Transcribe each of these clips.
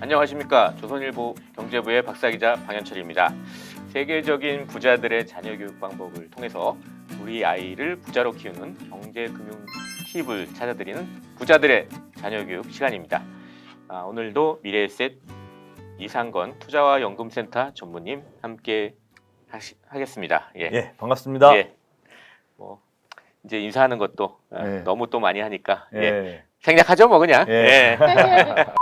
안녕하십니까 조선일보 경제부의 박사기자 방현철입니다. 세계적인 부자들의 자녀 교육 방법을 통해서 우리 아이를 부자로 키우는 경제 금융 팁을 찾아드리는 부자들의 자녀 교육 시간입니다. 아, 오늘도 미래에셋 이상건 투자와 연금센터 전무님 함께 하시, 하겠습니다. 예. 예, 반갑습니다. 예. 뭐 이제 인사하는 것도 아, 예. 너무 또 많이 하니까 예. 예. 생략하죠 뭐 그냥. 예. 예.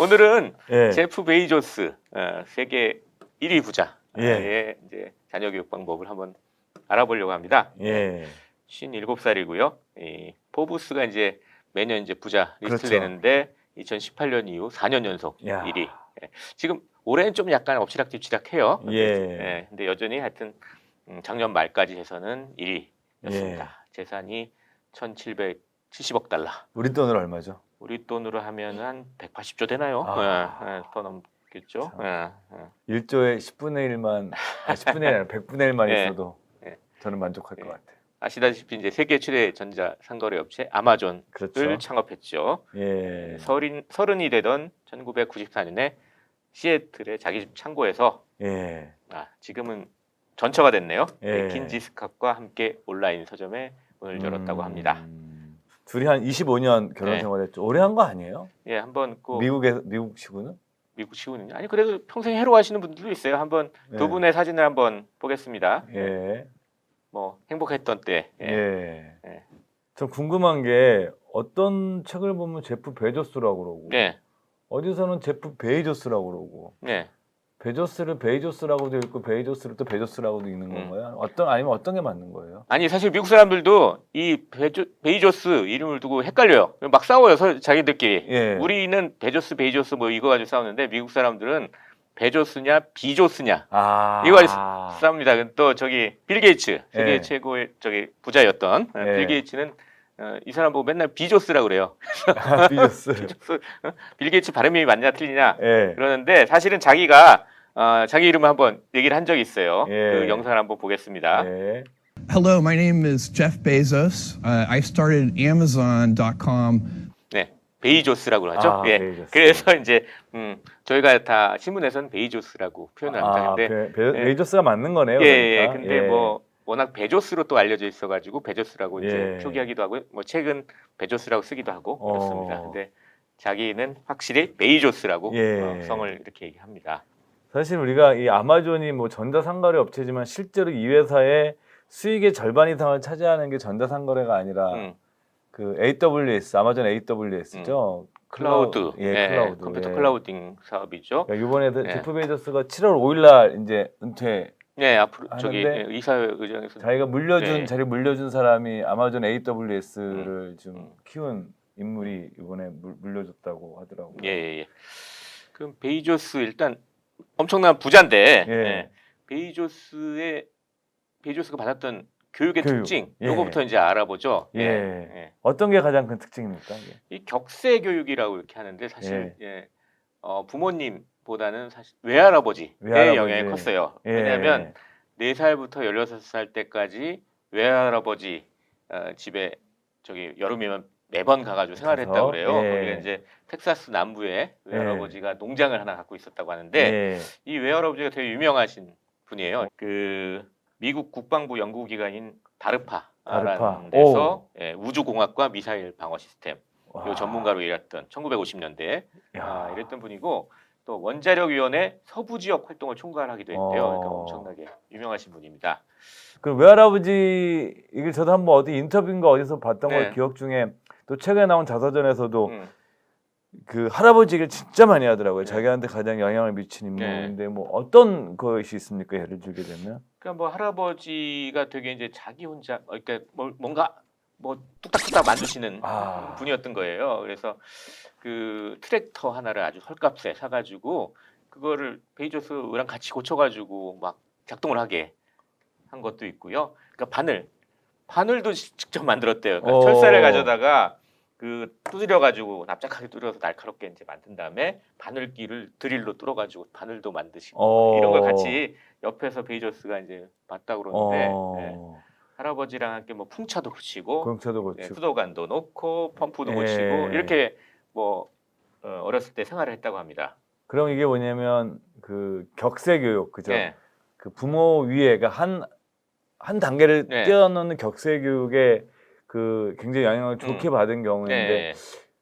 오늘은 예. 제프 베이조스 어, 세계 1위 부자의 예. 이제 자녀 교육 방법을 한번 알아보려고 합니다. 예. 57살이고요. 이 포브스가 이제 매년 이제 부자 리스트 그렇죠. 내는데 2018년 이후 4년 연속 야. 1위. 예. 지금 올해는 좀 약간 엎치락뒤치락해요. 예. 예. 근데 여전히 하여튼 음, 작년 말까지 해서는 1위였습니다. 예. 재산이 1,770억 달러. 우리 돈으로 얼마죠? 우리 돈으로 하면 한 180조 되나요? 아. 예, 예, 더 넘겠죠. 참. 예, 예. 1조에 10분의 1만, 아, 10분의 1 아니라 100분의 1만 예. 있어도 예. 저는 만족할 예. 것 같아요. 아시다시피 이제 세계 최대 전자 상거래 업체 아마존을 그렇죠. 창업했죠. 예. 서른 서른이 되던 1994년에 시애틀의 자기 집 창고에서 예. 아, 지금은 전처가 됐네요. 예. 맥킨지스캅과 함께 온라인 서점에 문을 열었다고 음, 합니다. 둘이 한 25년 결혼 네. 생활했죠. 오래 한 거 아니에요? 예, 한번 그 미국에 미국 시구는? 미국 시군은요. 아니 그래도 평생 해로 하시는 분들도 있어요. 한번 두 예. 분의 사진을 한번 보겠습니다. 예. 뭐 행복했던 때. 예. 예. 예. 전 궁금한 게 어떤 책을 보면 제프 베조스라고 그러고 네. 어디서는 제프 베이조스라고 그러고 네. 베조스를 베이조스라고도 읽고 베이조스를 또 베조스라고도 읽는 음. 건가요? 어떤 아니면 어떤 게 맞는 거예요? 아니 사실 미국 사람들도 이 베조, 베이조스 이름을 두고 헷갈려요. 막 싸워요. 서, 자기들끼리. 예. 우리는 베조스 베이조스 뭐 이거 가지고 싸우는데 미국 사람들은 베조스냐 비조스냐 아 이거 가지고 싸웁니다. 또 저기 빌 게이츠 세계 예. 최고의 저기 부자였던 어, 예. 빌 게이츠는 어, 이 사람 보고 맨날 비조스라 그래요. 비조스. 비조스. 어? 빌 게이츠 발음이 맞냐 틀리냐 예. 그러는데 사실은 자기가 어, 자기 이름을 한번 얘기를 한 적이 있어요. 예. 그 영상을 한번 보겠습니다. 예. Hello, my name is Jeff Bezos. Uh, I started Amazon.com 네, 베이조스라고 하죠. 아, 예. 베이조스. 그래서 이제 음, 저희가 다 신문에서는 베이조스라고 표현을 합니다. 아, 근데 베, 베, 예. 베이조스가 맞는 거네요. 예, 예. 그러니까. 근데 예. 뭐 워낙 베조스로 또 알려져 있어가지고 베조스라고 이제 예. 표기하기도 하고 뭐 책은 베조스라고 쓰기도 하고 어. 그렇습니다. 근데 자기는 확실히 베이조스라고 예. 어, 성을 이렇게 얘기합니다. 사실 우리가 이 아마존이 뭐 전자상거래 업체지만 실제로 이 회사의 수익의 절반 이상을 차지하는 게 전자상거래가 아니라 음, 그 AWS 아마존 AWS죠. 클라우드, 예, 클라우드. 컴퓨터 예. 클라우딩 사업이죠. 그러니까 이번에 예. 제프 베이조스가 7월 5일 날 이제 은퇴 네, 앞으로 저기 예, 이사회의장에서 자기가 물려준 네. 자리 물려준 사람이 아마존 AWS를 좀 음. 키운 인물이 이번에 물, 물려줬다고 하더라고요. 예, 예, 예. 그럼 베이조스 일단 엄청난 부자인데 예. 예. 베이조스의 베이조스가 받았던 교육의 교육. 특징 예. 요거부터 이제 알아보죠. 예. 예. 어떤 게 가장 큰 특징입니까? 이게? 이 격세 교육이라고 이렇게 하는데 사실 예. 예. 어, 부모님보다는 사실 외할아버지의 외할아버지. 영향이 컸어요. 예. 왜냐하면 네 살부터 열여섯 살 때까지 외할아버지 어, 집에 저기 여름이면 매번 가가지고 생활했다고 가서? 그래요. 예. 거기가 이제 텍사스 남부에 외할아버지가 농장을 하나 갖고 있었다고 하는데 예. 이 외할아버지가 되게 유명하신 분이에요. 그 미국 국방부 연구기관인 다르파라는 다르파. 데서 예, 우주공학과 미사일 방어 시스템 와. 요 전문가로 일했던 1950년대 야. 아, 이랬던 분이고 또 원자력위원회 서부 지역 활동을 총괄하기도 했대요. 그러니까 어. 엄청나게 유명하신 분입니다. 그 외할아버지 이게 저도 한번 어디 인터뷰인가 어디서 봤던 네. 걸 기억 중에 또 최근에 나온 자서전에서도 음, 그 할아버지 얘기를 진짜 많이 하더라고요. 네. 자기한테 가장 영향을 미친 네. 인물인데 뭐 어떤 것이 있습니까? 예를 들게 되면 그러니까 뭐 할아버지가 되게 이제 자기 혼자 어, 그러니까 뭘- 뭔가 뭐 뚝딱뚝딱 만드시는 아. 분이었던 거예요. 그래서 그 트랙터 하나를 아주 헐값에 사가지고 그거를 베이조스랑 같이 고쳐가지고 막 작동을 하게 한 것도 있고요. 그러니까 바늘, 바늘도 시- 직접 만들었대요. 그러니까 어. 철사를 가져다가 그 두드려 가지고 납작하게 뚫어서 날카롭게 이제 만든 다음에 바늘기를 드릴로 뚫어 가지고 바늘도 만드시고 어. 이런 걸 같이 옆에서 베이조스가 이제 봤다고 그러는데 어. 예. 할아버지랑 함께 뭐 풍차도 고치고 공차도 예, 고치고 수도관도 놓고 펌프도 예. 고치고 이렇게 뭐 어, 어렸을 때 생활을 했다고 합니다. 그럼 이게 뭐냐면 그 격세 교육 그죠? 네. 그 부모 위에 한한 한 단계를 네. 뛰어넘는 격세 교육에 그 굉장히 영향을 좋게 음. 받은 경우인데 네.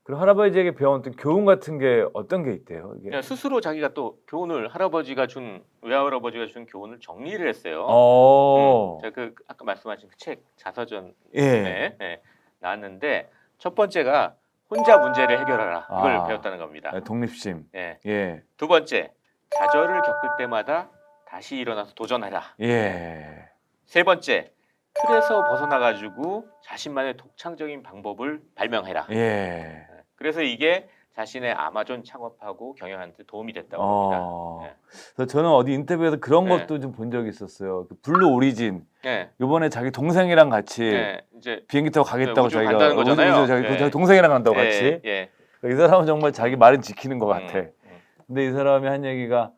그럼 할아버지에게 배웠던 교훈 같은 게 어떤 게 있대요? 이게? 그냥 스스로 자기가 또 교훈을 할아버지가 준 외할아버지가 준 교훈을 정리를 했어요. 어. 음, 제가 그 아까 말씀하신 그 책 자서전에 예. 네, 나왔는데 첫 번째가 혼자 문제를 해결하라 이걸 아. 배웠다는 겁니다. 아, 독립심. 예. 예. 두 번째 좌절을 겪을 때마다 다시 일어나서 도전해라. 예. 세 번째 틀에서 벗어나 가지고 자신만의 독창적인 방법을 발명해라. 예. 그래서 이게 자신의 아마존 창업하고 경영하는 데 도움이 됐다고 합니다. 어. 네. 그래서 저는 어디 인터뷰에서 그런 네. 것도 좀 본 적이 있었어요. 그 블루 오리진. 네, 요번에 자기 동생이랑 같이 네, 이제 비행기 타고 가겠다고 우주 자기가 간다는 거잖아요. 우주 자기, 네. 자기 동생이랑 간다고 같이. 예, 예. 이 사람은 정말 자기 말은 지키는 것 같아. 음, 음, 근데 이 사람이 한 얘기가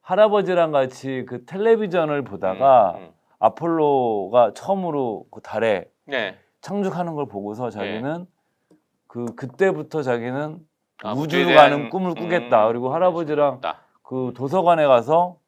할아버지랑 같이 그 텔레비전을 보다가 음, 음. 아폴로가 처음으로 그 달에 네. 착륙하는 걸 보고서 자기는 그 그때부터 자기는 아, 우주로 무대에 가는 대한, 꿈을 꾸겠다. 그리고 할아버지랑 다. 그 도서관에 가서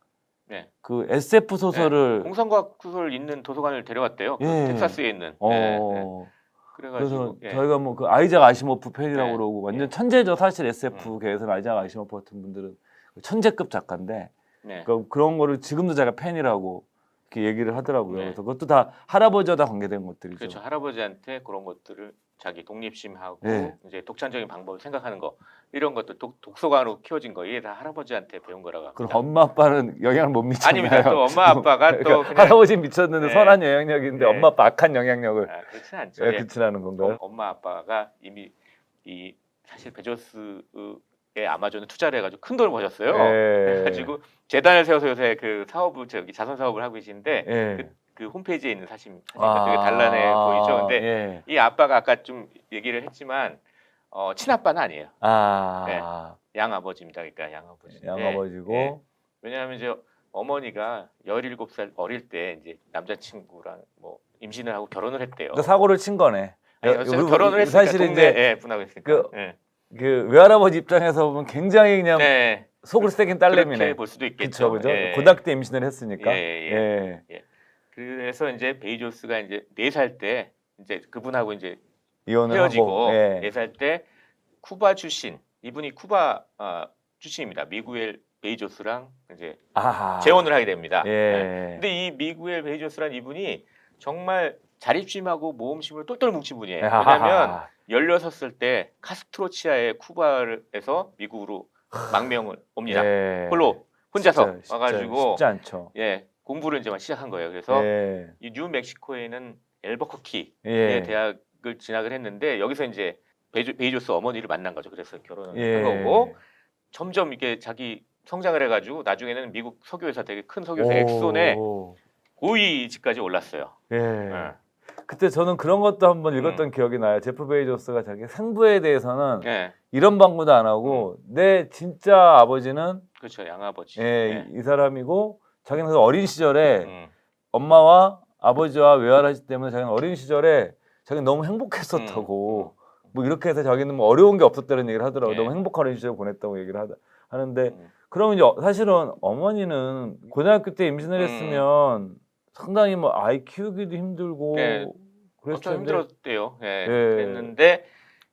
네. 그 SF 소설을 공상과학 소설 있는 도서관을 데려갔대요. 그 예. 텍사스에 있는. 어 네, 네. 그래가지고 그래서 예. 저희가 뭐 그 아이작 아시모프 팬이라고 네. 그러고 완전 예. 천재죠 사실 SF 음. 계에서는 아이작 아시모프 같은 분들은 천재급 작가인데 네. 그러니까 그런 거를 지금도 제가 팬이라고 이렇게 얘기를 하더라고요. 네. 그래서 그것도 다 할아버지와 다 관계된 것들이죠. 그렇죠. 할아버지한테 그런 것들을 자기 독립심하고 네. 이제 독창적인 방법을 생각하는 거 이런 것도 독, 독서관으로 키워진 거 이게 다 할아버지한테 배운 거라고 그럼 합니다. 엄마 아빠는 영향을 못 미쳤나요? 아닙니다. 또 엄마 아빠가 또 그러니까 그냥 할아버지 미쳤는데 네. 선한 영향력인데 네. 엄마 아빠 악한 영향력을 아, 그렇진 않죠. 예, 예. 그치라는 건가요? 엄- 엄마 아빠가 이미 이 사실 베조스 의 아마존에 투자를 해가지고 큰 돈을 버셨어요. 예. 그래가지고 재단을 세워서 요새 그 사업을 저기 자선 사업을 하고 계신데 예. 그 홈페이지에 있는 사진 사진과 되게 단란해 보이죠. 근데 예. 이 아빠가 아까 좀 얘기를 했지만 어, 친아빠는 아니에요. 아, 양아버지입니다. 그러니까 양아버지. 양아버지고 예. 왜냐하면 이제 어머니가 17살 어릴 때 이제 남자친구랑 뭐 임신을 하고 결혼을 했대요. 그러니까 사고를 친 거네. 아니, 여- 어쨌든 우리- 결혼을 했으니까 사실은 동네 이제 예, 분하고 있으니까. 그 예. 그 외할아버지 입장에서 보면 굉장히 그냥 네. 속을 새긴 그렇게 딸내미네. 볼 수도 있겠죠. 그렇죠, 그죠? 예. 고등학교 때 임신을 했으니까. 예, 예. 예. 그래서 이제 베이조스가 이제 네 살 때 이제 그분하고 이제 이혼을 헤어지고 하고. 예. 네 살 때 쿠바 출신 이분이 쿠바 아, 출신입니다. 미구엘 베이조스랑 이제 아하. 재혼을 하게 됩니다. 네. 예. 근데 이 미구엘 베이조스란 이분이 정말 자립심하고 모험심을 똘똘 뭉친 분이에요. 아하. 왜냐하면 16살 때 카스트로치아의 쿠바에서 미국으로 망명을 옵니다. 예. 홀로 혼자서 진짜, 진짜 와가지고 쉽지 않죠. 예 공부를 이제 막 시작한 거예요. 그래서 예. 이 뉴멕시코에 있는 엘버커키의 예. 대학을 진학을 했는데 여기서 이제 베이조, 베이조스 어머니를 만난 거죠. 그래서 결혼을 예. 한 거고 점점 이게 자기 성장을 해가지고 나중에는 미국 석유회사 되게 큰 석유회사 엑손의 오. 고위직까지 올랐어요. 예. 예. 그때 저는 그런 것도 한번 음. 읽었던 기억이 나요. 제프 베이조스가 자기 생부에 대해서는 예, 이런 방구도 안 하고 내 진짜 아버지는 그렇죠. 양아버지. 예, 예. 이, 이 사람이고 자기는 그 어린 시절에 음, 엄마와 아버지와 외할아버지 때문에 자기는 어린 시절에 자기는 너무 행복했었다고 뭐 이렇게 해서 자기는 뭐 어려운 게 없었다는 얘기를 하더라고요. 예. 너무 행복한 어린 시절 보냈다고 얘기를 하다, 하는데 음. 그러면 이제 어- 사실은 어머니는 고등학교 때 임신을 음. 했으면 상당히 뭐 아이 키우기도 힘들고 네. 그랬을 엄청 텐데 힘들었대요. 예. 예. 그랬는데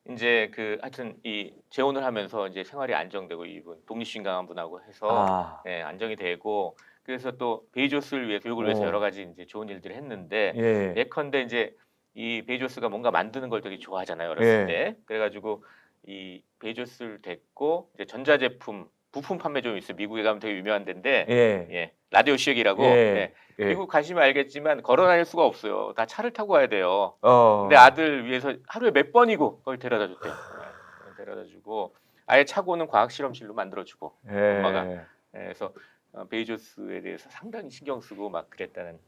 이제 그 하여튼 이 재혼을 하면서 이제 생활이 안정되고 이분 독립심 강한 분하고 해서 아, 예, 안정이 되고 그래서 또 베이조스를 위해 교육을 위해서 오. 여러 가지 이제 좋은 일들을 했는데 예. 예컨대 이제 이 베이조스가 뭔가 만드는 걸 되게 좋아하잖아요 어렸을 예. 때 그래가지고 이 베이조스를 데리고 이제 전자제품 부품 판매 좀 있어 요 미국에 가면 되게 유명한 데인데 예. 예, 라디오 시역이라고 예. 예. 예. 미국 가시면 알겠지만 걸어 다닐 수가 없어요 다 차를 타고 가야 돼요 어. 근데 아들 위해서 하루에 몇 번이고 그걸 데려다 줬대요 예, 데려다 주고 아예 차고는 과학 실험실로 만들어 주고 예. 엄마가. 예, 그래서 어, 베이조스에 대해서 상당히 신경 쓰고 막 그랬다는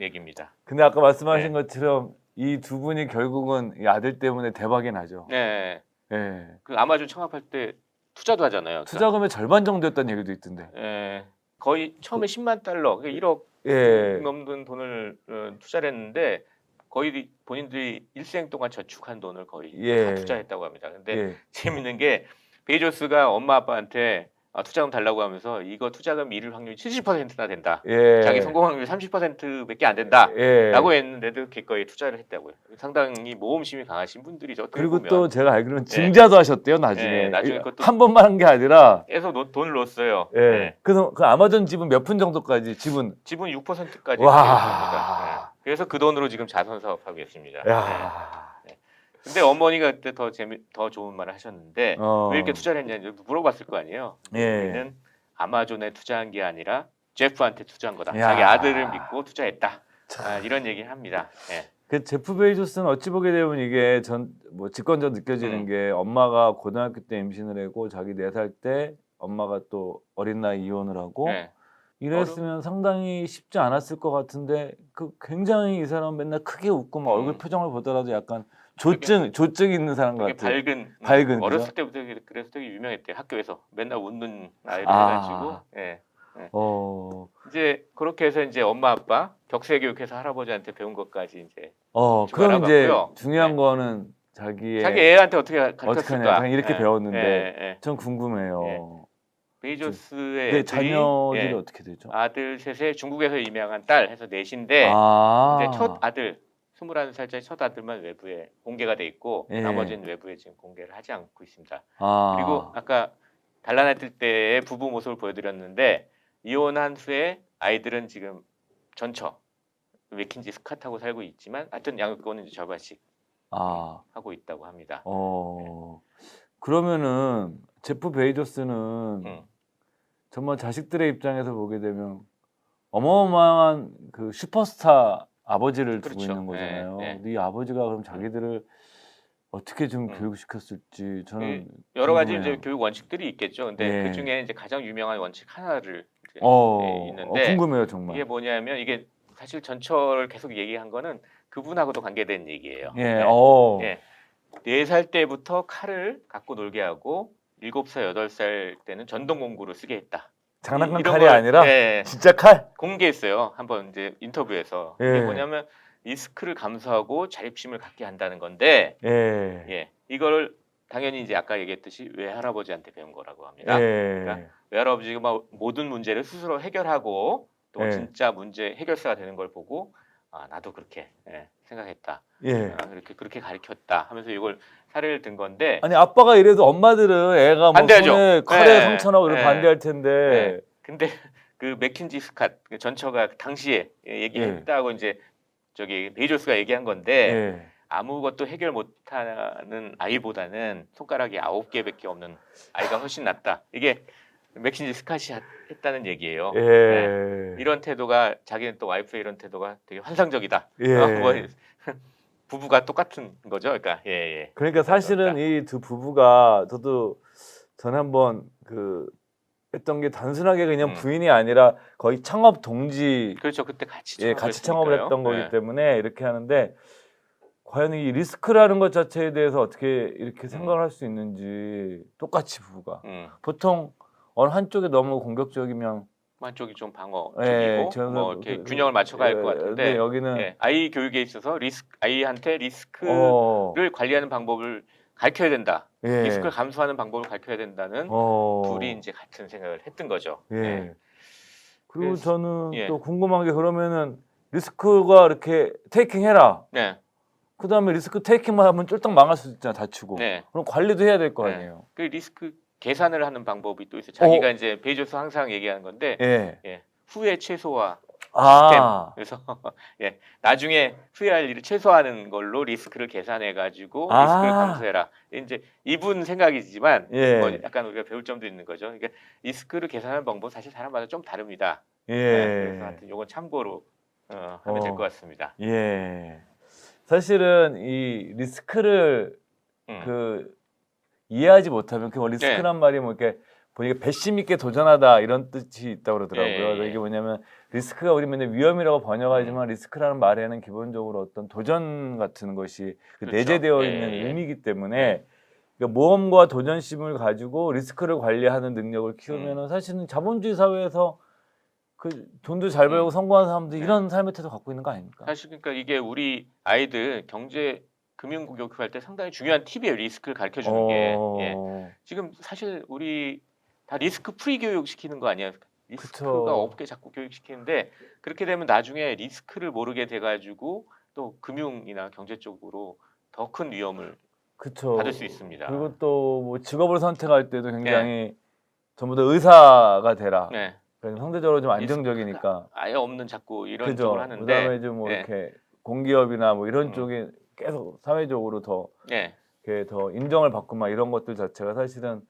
얘기입니다. 근데 아까 말씀하신 네. 것처럼 이 두 분이 결국은 이 아들 때문에 대박이 나죠. 네, 예. 그 아마존 창업할 때 투자도 하잖아요. 투자금의 절반 정도였다는 얘기도 있던데. 예, 거의 처음에 10만 달러, 그러니까 1억 예. 넘는 돈을 어, 투자를 했는데 거의 본인들이 일생 동안 저축한 돈을 거의 예. 다 투자했다고 합니다. 근데 예. 재밌는 게 베이조스가 엄마 아빠한테 아, 투자금 달라고 하면서 이거 투자금 잃을 확률이 70%나 된다. 예. 자기 성공 확률이 30%밖에 안 된다. 예. 라고 했는데도 기꺼이 투자를 했다고요. 상당히 모험심이 강하신 분들이죠. 그리고 보면. 또 제가 알기로는 증자도 하셨대요 나중에. 예, 나중에 그것도- 한 번만 한 게 아니라. 해서 노- 돈을 넣었어요. 예. 네. 그래서 그 아마존 지분 몇 푼 정도까지 지분. 지분 6%까지 와. 그래서 그 돈으로 지금 자선 사업하고 있습니다. 네. 야. 근데 어머니가 그때 더 재미 더 좋은 말을 하셨는데 어. 왜 이렇게 투자를 했냐 물어봤을 거 아니에요. 예. 우리는 아마존에 투자한 게 아니라 제프한테 투자한 거다. 야. 자기 아들을 믿고 투자했다. 아, 이런 얘기를 합니다. 예. 그 제프 베이조스는 어찌 보게 되면 이게 전 뭐 직관적 느껴지는 음. 게 엄마가 고등학교 때 임신을 하고 자기 네 살 때 엄마가 또 어린 나이 이혼을 하고 예. 이랬으면 상당히 쉽지 않았을 것 같은데 그 굉장히 이 사람 맨날 크게 웃고 막 얼굴 음. 표정을 보더라도 약간 조증 조증 있는 사람 되게 같아요. 밝은, 음, 밝은, 어렸을 때부터 되게- 그래서 되게 유명했대요. 학교에서 맨날 웃는 아이를 아. 해가지고 예. 어, 이제 그렇게 해서 이제 엄마 아빠 격세 교육해서 할아버지한테 배운 것까지 이제 어 좀 그럼 이제 알아봤고요. 중요한 네. 거는 자기의 자기 애한테 어떻게 어떻게 하냐 가르쳤을까? 그냥 이렇게 예, 배웠는데 예, 예. 전 궁금해요. 예. 베이조스의 네, 애들이 자녀들이 예, 어떻게 되죠? 아들 셋에 중국에서 임양한 딸 해서 넷인데 아, 이제 첫 아들 21살짜리 첫 아들만 외부에 공개가 돼 있고 예. 나머지는 외부에 지금 공개를 하지 않고 있습니다. 아, 그리고 아까 단란했을 때의 부부 모습을 보여드렸는데 이혼한 후에 아이들은 지금 전처 맥킨지 스카트하고 살고 있지만 하여튼 양육권은 이제 절반씩 아, 하고 있다고 합니다. 어, 그러면은 제프 베이조스는 음. 정말 자식들의 입장에서 보게 되면 어마어마한 그 슈퍼스타 아버지를 두고 그렇죠. 있는 거잖아요. 네, 네. 근데 이 아버지가 그럼 자기들을 어떻게 좀 음. 교육시켰을지 저는 여러 가지 궁금해요. 이제 교육 원칙들이 있겠죠. 근데 예. 그 중에 이제 가장 유명한 원칙 하나를 이제 어, 네, 있는데 어, 궁금해요 정말. 이게 뭐냐면 이게 사실 전철을 계속 얘기한 거는 그분하고도 관계된 얘기예요. 예, 네. 어, 예. 네 살 때부터 칼을 갖고 놀게 하고 일곱 살 여덟 살 때는 전동 공구를 쓰게 했다. 장난감 이- 이런 칼이 걸, 아니라 예, 진짜 칼. 공개했어요. 한번 이제 인터뷰에서 예. 이게 뭐냐면 리스크를 감수하고 자립심을 갖게 한다는 건데 예, 예, 이걸 당연히 이제 아까 얘기했듯이 외할아버지한테 배운 거라고 합니다. 예, 그러니까 외할아버지가 막 모든 문제를 스스로 해결하고 또 예. 진짜 문제 해결사가 되는 걸 보고 아 나도 그렇게 예, 생각했다. 예. 아, 이렇게 그렇게 가르쳤다 하면서 이걸 사례를 든 건데 아니 아빠가 이래도 엄마들은 애가 뭐 반대하죠. 손에 칼에 네. 상처나고 이런 네. 반대할 텐데. 네. 근데 그 맥킨지 스캇 그 전처가 당시에 얘기했다고 이제 저기 베이조스가 얘기한 건데 예. 아무것도 해결 못하는 아이보다는 손가락이 아홉 개밖에 없는 아이가 훨씬 낫다. 이게 맥킨지 스캇이 하- 했다는 얘기예요. 예. 네. 이런 태도가 자기는 또 와이프의 이런 태도가 되게 환상적이다. 예. 부부가 똑같은 거죠. 그러니까 예 예. 그러니까 사실은 이두 부부가 저도 전에 한번 그 했던 게 단순하게 그냥 음. 부인이 아니라 거의 창업 동지 그렇죠. 그때 같이 예, 같이 창업을. 했던 거기 예. 때문에 이렇게 하는데 과연 이 리스크라는 것 자체에 대해서 어떻게 이렇게 생각을 할 수 있는지 똑같이 부부가 음. 보통 어느 한쪽에 너무 공격적이면 한쪽이 좀 방어 예, 쪽이고 저는 뭐 이렇게 그- 균형을 맞춰가야 할 것 예, 같은데 여기는 예, 아이 교육에 있어서 리스크 아이한테 리스크를 어, 관리하는 방법을 가르쳐야 된다. 예. 리스크를 감수하는 방법을 가르쳐야 된다는 어, 둘이 이제 같은 생각을 했던 거죠. 예. 예. 그리고 그래서- 저는 예. 또 궁금한 게 그러면은 리스크가 이렇게 테이킹 해라. 네. 그 다음에 리스크 테이킹만 하면 쫄딱 망할 수 있잖아 다치고. 네. 그럼 관리도 해야 될 거 네. 아니에요. 그 리스크 계산을 하는 방법이 또 있어요. 자기가 이제 베이조스 항상 얘기하는 건데 예. 예, 후회 최소화 아. 그래서 예, 나중에 후회할 일을 최소화하는 걸로 리스크를 계산해 가지고 아. 리스크를 감수해라. 이제 이분 생각이지만 예. 뭐 약간 우리가 배울 점도 있는 거죠. 그러니까 리스크를 계산하는 방법 사실 사람마다 좀 다릅니다. 예. 네, 그래서 하여튼 이건 참고로 어, 하면 될 어. 것 같습니다. 예. 사실은 이 리스크를 음. 그 이해하지 못하면 그 리스크란 말이 뭐 이렇게 보니까 배심 있게 도전하다 이런 뜻이 있다고 그러더라고요. 예. 이게 뭐냐면 리스크가 우리 맨날 위험이라고 번역하지만 리스크라는 말에는 기본적으로 어떤 도전 같은 것이 그 그렇죠. 내재되어 예, 있는 예. 의미이기 때문에 그러니까 모험과 도전심을 가지고 리스크를 관리하는 능력을 키우면은 음. 사실은 자본주의 사회에서 그 돈도 잘 벌고 음. 성공한 사람들이 네. 이런 삶의 태도 갖고 있는 거 아닙니까? 사실 그러니까 이게 우리 아이들 경제 금융 교육할 때 상당히 중요한 팁이에요. 리스크를 가르쳐 주는 게. 예. 어. 지금 사실 우리 다 리스크 프리 교육 시키는 거 아니에요? 리스크가 그쵸. 없게 자꾸 교육시키는데 그렇게 되면 나중에 리스크를 모르게 돼가지고 또 금융이나 경제 쪽으로 더 큰 위험을 그쵸. 받을 수 있습니다. 그리고 또 뭐 직업을 선택할 때도 굉장히 전부 다 의사가 되라. 네, 상대적으로 좀 안정적이니까. 아예 없는 자꾸 이런 그죠. 쪽을 하는데, 그다음에 좀뭐 네. 이렇게 공기업이나 뭐 이런 음. 쪽에 계속 사회적으로 더 네, 이렇게 더 인정을 받고 막 이런 것들 자체가 사실은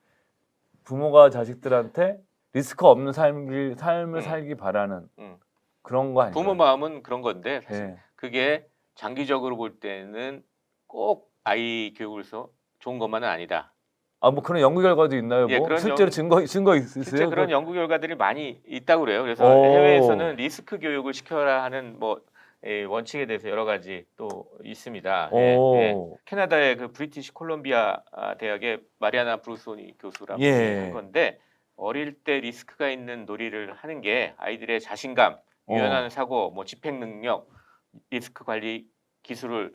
부모가 자식들한테 리스크 없는 삶을 삶을 음. 살기 바라는 음. 그런 거 아니에요? 부모 마음은 그런 건데 사실 예. 그게 장기적으로 볼 때는 꼭 아이 교육으로서 좋은 것만은 아니다. 아 뭐 그런 연구 결과도 있나요? 예, 뭐 그런 실제로 연- 증거 증거 있으세요? 실제 그런 그- 연구 결과들이 많이 있다고 그래요. 그래서 오. 해외에서는 리스크 교육을 시켜라 하는 뭐 예, 원칙에 대해서 여러 가지 또 있습니다. 예, 오. 예. 캐나다의 그 브리티시 콜롬비아 아, 대학의 마리아나 브루소니 교수라고 예. 한 건데 어릴 때 리스크가 있는 놀이를 하는 게 아이들의 자신감, 어. 유연한 사고, 뭐 집행 능력, 리스크 관리 기술을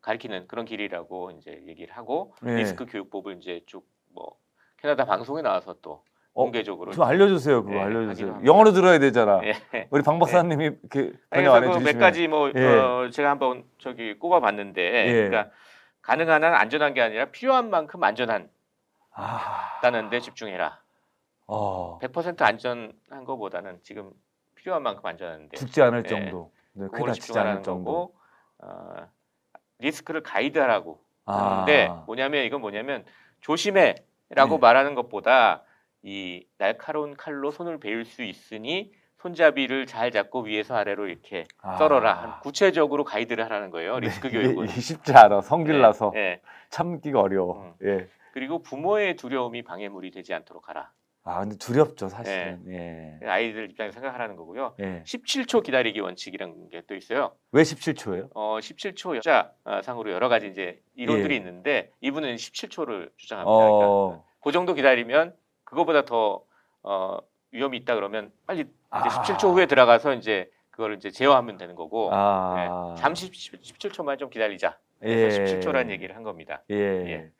가리키는 그런 길이라고 이제 얘기를 하고 예. 리스크 교육법을 이제 쭉 뭐 캐나다 방송에 나와서 또 어, 공개적으로 좀 알려주세요. 그거 예, 알려주세요. 합니다. 영어로 들어야 되잖아. 예. 우리 방 박사님이 이렇게 번역 그래서 안그몇 해주시면 가지 뭐 예. 어, 제가 한번 저기 꼽아봤는데 예. 그러니까 가능한 한 안전한 게 아니라 필요한 만큼 안전한다는 아, 데 집중해라. 어, 100% 안전한 것보다는 지금 필요한 만큼 안전한데 죽지 않을 예. 정도, 네, 크게 그거를 다치지 않을 집중하라는 정도. 거고 어, 리스크를 가이드하라고 아, 하는데 뭐냐면 이건 뭐냐면 조심해라고 네. 말하는 것보다 이 날카로운 칼로 손을 베일 수 있으니 손잡이를 잘 잡고 위에서 아래로 이렇게 아. 썰어라. 한 구체적으로 가이드를 하라는 거예요. 리스크 이게- 교육은. 이게 쉽지 않아. 성질 나서 예, 예. 참기가 어려워. 예. 그리고 부모의 두려움이 방해물이 되지 않도록 하라. 아 근데 두렵죠 사실은. 예. 아이들 입장에서 생각하라는 거고요. 예. 17초 기다리기 원칙이라는 게 또 있어요. 왜 17초예요? 어, 17초 여자 어, 상으로 여러 가지 이제 이론들이 예. 있는데 이분은 17초를 주장합니다. 그러니까 어. 그 정도 기다리면 그거보다 더 어, 위험이 있다 그러면 빨리 이제 아. 17초 후에 들어가서 이제 그거를 이제 제어하면 되는 거고 아. 예, 잠시 17초만 좀 기다리자. 예. 그래서 17초라는 얘기를 한 겁니다. 예. 예.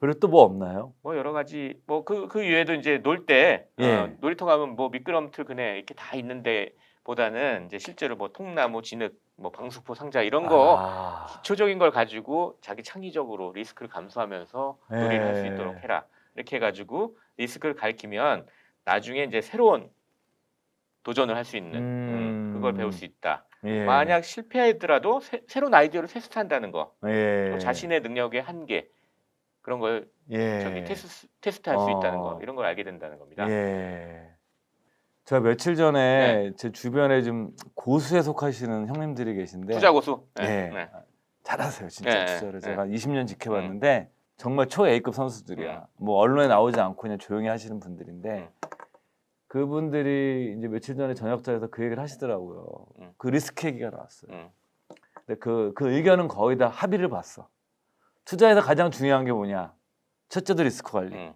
그리고 또 뭐 없나요? 뭐 여러 가지 뭐 그그 이외에도 이제 놀때 예. 어, 놀이터 가면 뭐 미끄럼틀 그네 이렇게 다 있는데 보다는 이제 실제로 뭐 통나무 진흙 뭐 방수포 상자 이런 거 아. 기초적인 걸 가지고 자기 창의적으로 리스크를 감수하면서 놀이를 할수 예. 있도록 해라 이렇게 해가지고 리스크를 가리키면 나중에 이제 새로운 도전을 할 수 있는 음, 그걸 음. 배울 수 있다. 예. 만약 실패하더라도 새, 새로운 아이디어를 테스트한다는 거, 예. 또 자신의 능력의 한계 그런 걸 예. 저기 테스트 테스트할 수 있다는 어. 거 이런 걸 알게 된다는 겁니다. 예. 제가 며칠 전에 제 주변에 좀 고수에 속하시는 형님들이 계신데 투자 고수. 예. 네. 네. 잘하세요 진짜 네, 투자를 네. 제가 20년 지켜봤는데 정말 초 A급 선수들이야. 뭐 언론에 나오지 않고 그냥 조용히 하시는 분들인데 음. 그분들이 이제 며칠 전에 저녁자리에서 그 얘기를 하시더라고요. 음. 그 리스크 얘기가 나왔어요. 음. 근데 그, 그 의견은 거의 다 합의를 봤어. 투자에서 가장 중요한 게 뭐냐? 첫째도 리스크 관리, 음.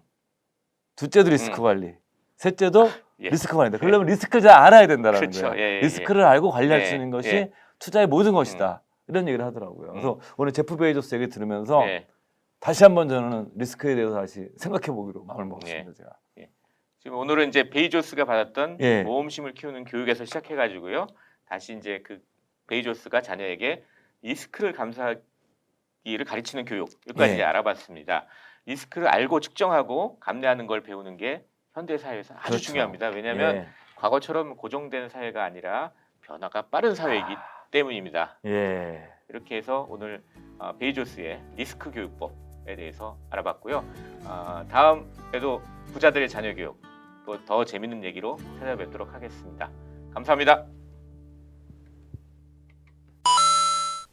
둘째도 리스크 음. 관리, 셋째도 예. 리스크 관리다. 그러려면 리스크를 잘 알아야 된다는 그렇죠. 거예요. 예, 예, 예. 리스크를 알고 관리할 예, 수 있는 것이 예. 음. 투자의 모든 것이다. 이런 얘기를 하더라고요. 그래서 오늘 제프 베이조스 얘기 들으면서 예. 다시 한번 저는 리스크에 대해서 다시 생각해 보기로 마음을 먹었습니다. 예. 제가. 지금 오늘은 이제 베이조스가 받았던 예. 모험심을 키우는 교육에서 시작해가지고요. 다시 이제 그 베이조스가 자녀에게 리스크를 감수하기를 가르치는 교육 여기까지 예. 알아봤습니다. 리스크를 알고 측정하고 감내하는 걸 배우는 게 현대 사회에서 아주 그렇죠. 중요합니다. 왜냐하면 예. 과거처럼 고정된 사회가 아니라 변화가 빠른 사회이기 때문입니다. 예. 이렇게 해서 오늘 어, 베이조스의 리스크 교육법에 대해서 알아봤고요. 어, 다음에도 부자들의 자녀 교육 또 더 재밌는 얘기로 찾아뵙도록 하겠습니다. 감사합니다.